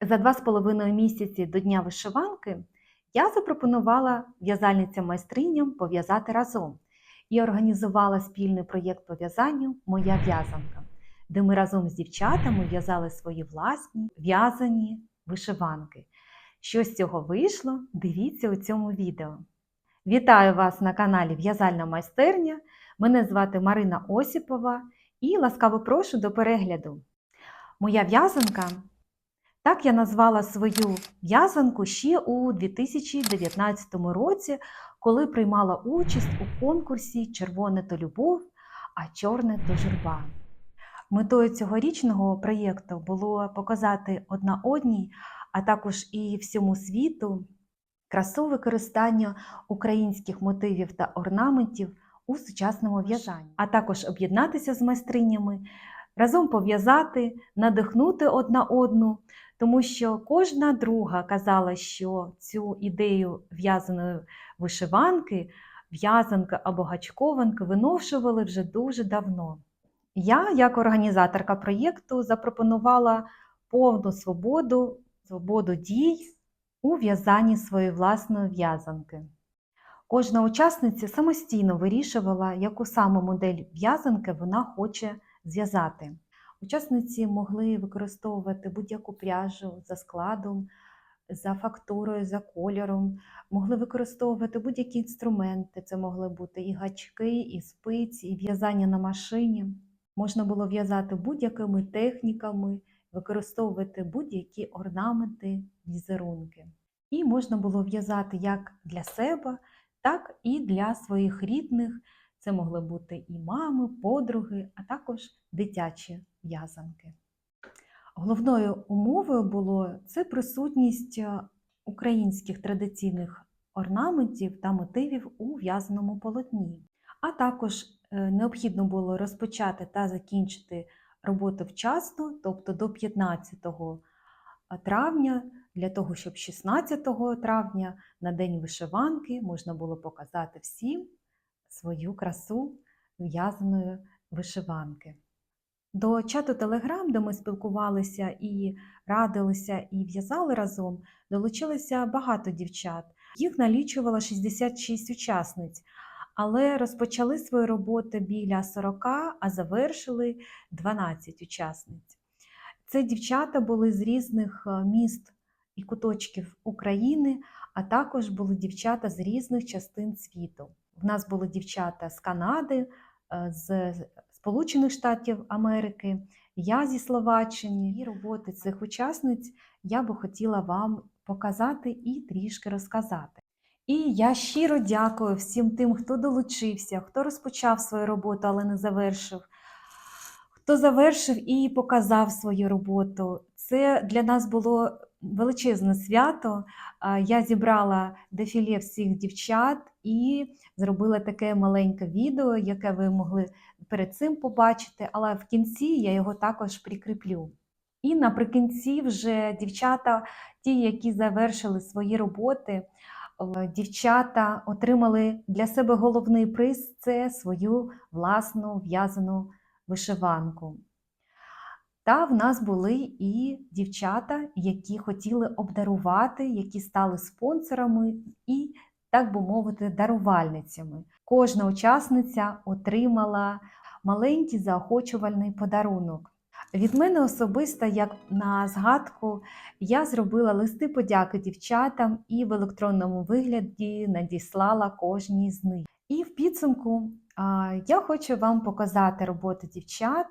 За два з половиною місяці до Дня вишиванки я запропонувала в'язальницям-майстриням пов'язати разом і організувала спільний проєкт по в'язанню Моя в'язанка, де ми разом з дівчатами в'язали свої власні в'язані вишиванки. Що з цього вийшло, дивіться у цьому відео. Вітаю вас на каналі В'язальна майстерня. Мене звати Марина Осіпова і ласкаво прошу до перегляду. Моя в'язанка так я назвала свою в'язанку ще у 2019 році, коли приймала участь у конкурсі Червоне то любов, а чорне то журба. Метою цьогорічного проєкту було показати одна одній, а також і всьому світу красу використання українських мотивів та орнаментів у сучасному в'язанні, а також об'єднатися з майстринями, разом пов'язати, надихнути одна одну, тому що кожна друга казала, що цю ідею в'язаної вишиванки, в'язанки або гачкованки виношували вже дуже давно. Я, як організаторка проєкту, запропонувала повну свободу, свободу дій у в'язанні своєї власної в'язанки. Кожна учасниця самостійно вирішувала, яку саме модель в'язанки вона хоче зв'язати. Учасниці могли використовувати будь-яку пряжу за складом, за фактурою, за кольором, могли використовувати будь-які інструменти. Це могли бути і гачки, і спиці, і в'язання на машині. Можна було в'язати будь-якими техніками, використовувати будь-які орнаменти, візерунки. І можна було в'язати як для себе, так і для своїх рідних. Це могли бути і мами, подруги, а також дитячі в'язанки. Головною умовою було це присутність українських традиційних орнаментів та мотивів у в'язаному полотні. А також необхідно було розпочати та закінчити роботу вчасно, тобто до 15 травня, для того, щоб 16 травня на День вишиванки можна було показати всім свою красу в'язаної вишиванки. До чату Телеграм, де ми спілкувалися і радилися, і в'язали разом, долучилося багато дівчат. Їх налічувало 66 учасниць, але розпочали свою роботу біля 40, а завершили 12 учасниць. Це дівчата були з різних міст і куточків України, а також були дівчата з різних частин світу. В нас були дівчата з Канади, з Сполучених Штатів Америки, я зі Словаччини. І роботи цих учасниць я би хотіла вам показати і трішки розказати. І я щиро дякую всім тим, хто долучився, хто розпочав свою роботу, але не завершив, хто завершив і показав свою роботу. Це для нас було величезне свято. Я зібрала дефіле всіх дівчат і зробила таке маленьке відео, яке ви могли перед цим побачити, але в кінці я його також прикріплю. І наприкінці вже дівчата, ті, які завершили свої роботи, дівчата отримали для себе головний приз це свою власну в'язану вишиванку. Та в нас були і дівчата, які хотіли обдарувати, які стали спонсорами і, так би мовити, дарувальницями. Кожна учасниця отримала маленький заохочувальний подарунок. Від мене особисто, як на згадку, я зробила листи подяки дівчатам і в електронному вигляді надіслала кожній з них. І в підсумку я хочу вам показати роботу дівчат.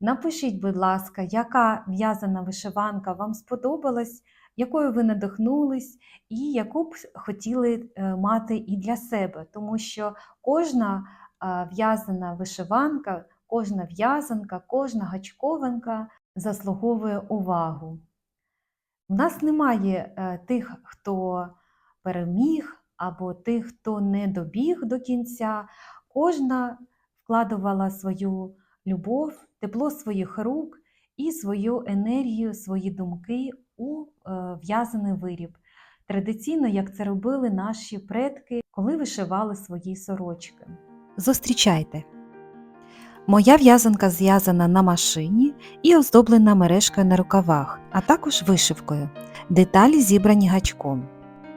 Напишіть, будь ласка, яка в'язана вишиванка вам сподобалась, якою ви надихнулись, і яку б хотіли мати і для себе, тому що кожна в'язана вишиванка, кожна в'язанка, кожна гачкованка заслуговує увагу. У нас немає тих, хто переміг, або тих, хто не добіг до кінця. Кожна вкладувала свою любов, тепло своїх рук і свою енергію, свої думки у в'язаний виріб. Традиційно, як це робили наші предки, коли вишивали свої сорочки. Зустрічайте! Моя в'язанка зв'язана на машині і оздоблена мережкою на рукавах, а також вишивкою. Деталі зібрані гачком.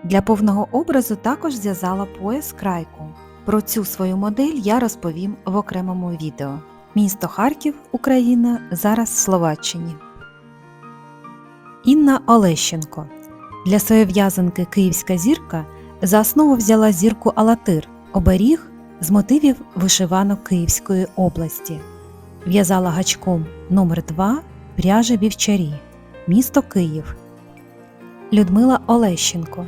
Для повного образу також зв'язала пояс крайку. Про цю свою модель я розповім в окремому відео. Місто Харків, Україна, зараз в Словаччині. Інна Олещенко. Для своєї в'язанки Київська зірка за основу взяла зірку Алатир, оберіг з мотивів вишиванок Київської області. В'язала гачком номер 2 пряжа вівчарі, місто Київ. Людмила Олещенко.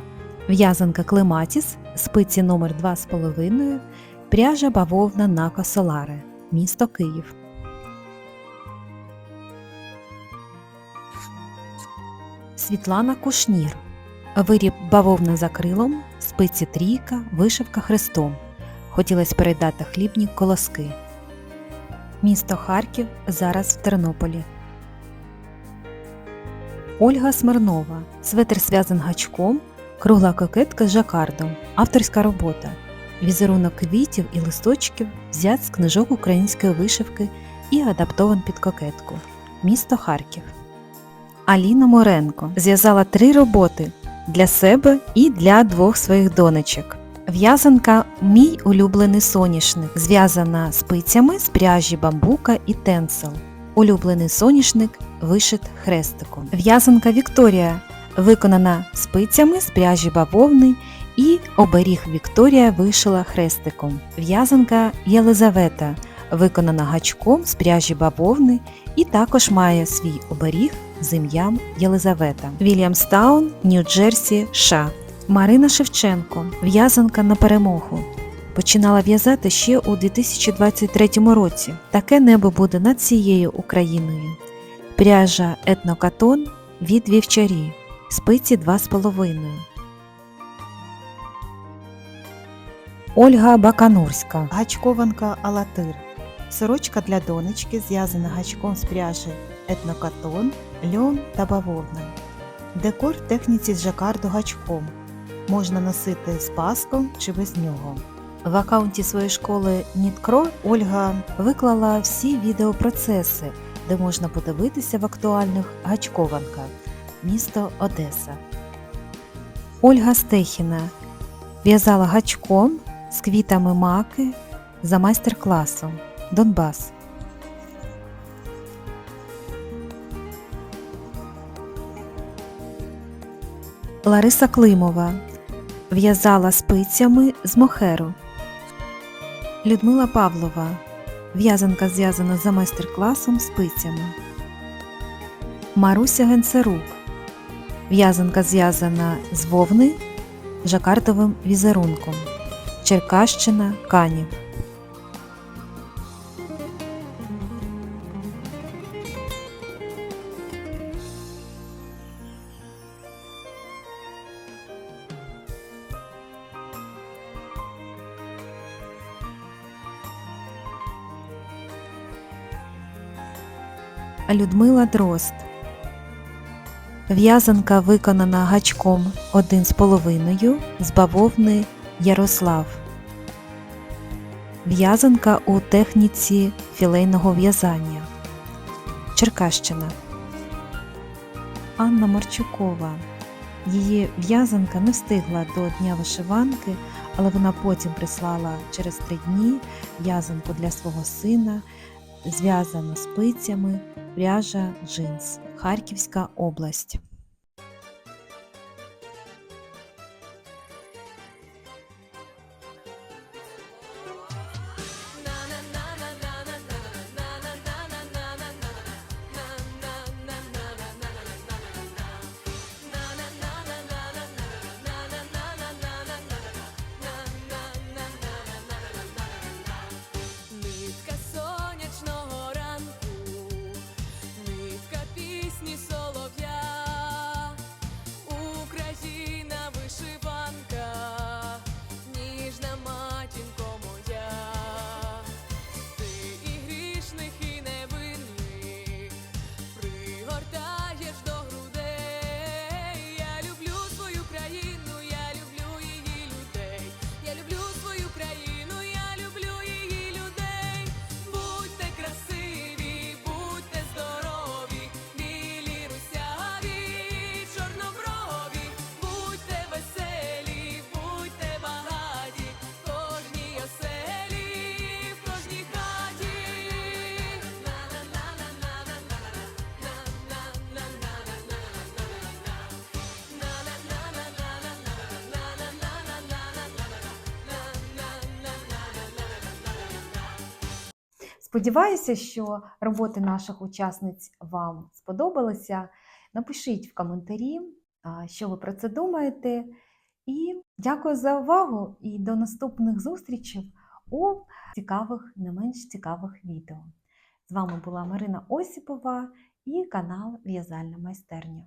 В'язанка Клематіс, спиці номер 2,5, пряжа бавовна на Косоларе, місто Київ. Світлана Кушнір. Виріб бавовна за крилом, спиці трійка, вишивка хрестом. Хотілося передати хлібні колоски. Місто Харків зараз в Тернополі. Ольга Смирнова. Светр зв'язан гачком, кругла кокетка з жакардом. Авторська робота. Візерунок квітів і листочків взят з книжок української вишивки і адаптован під кокетку. Місто Харків. Аліна Моренко зв'язала три роботи для себе і для двох своїх донечок. В'язанка Мій улюблений соняшник зв'язана спицями з пряжі бамбука і тенсел. Улюблений соняшник вишит хрестиком. В'язанка Вікторія виконана спицями з пряжі бавовни і оберіг Вікторія вишила хрестиком. В'язанка Єлизавета виконана гачком з пряжі бавовни і також має свій оберіг з ім'ям Єлизавета. Вільямстаун, Нью-Джерсі, США. Марина Шевченко, в'язанка на перемогу. Починала в'язати ще у 2023 році. Таке небо буде над цією Україною. Пряжа етнокатон від вівчарі. Спиці 2,5. Ольга Баканурська. Гачкованка Алатир. Сорочка для донечки зв'язана гачком з пряжі етнокатон, льон та бавовна. Декор в техніці з жакарду гачком. Можна носити з паском чи без нього. В аккаунті своєї школи Ніткро Ольга виклала всі відеопроцеси, де можна подивитися в актуальних гачкованках. Місто Одеса. Ольга Стехіна в'язала гачком з квітами маки за майстер-класом Донбас. Лариса Климова в'язала спицями з мохеру. Людмила Павлова в'язанка зв'язана за майстер-класом спицями. Маруся Генцерук в'язанка зв'язана з вовни жакартовим візерунком. Черкащина Канів. Людмила Дрозд. В'язанка виконана гачком 1,5 з бавовни Ярослав. В'язанка у техніці філейного в'язання. Черкащина. Анна Марчукова. Її в'язанка не встигла до Дня вишиванки, але вона потім прислала через три дні в'язанку для свого сина, зв'язану спицями, пряжа джинс. Харківська область. Сподіваюся, що роботи наших учасниць вам сподобалися. Напишіть в коментарі, що ви про це думаєте. І дякую за увагу і до наступних зустрічей у цікавих, не менш цікавих відео. З вами була Марина Осіпова і канал В'язальна майстерня.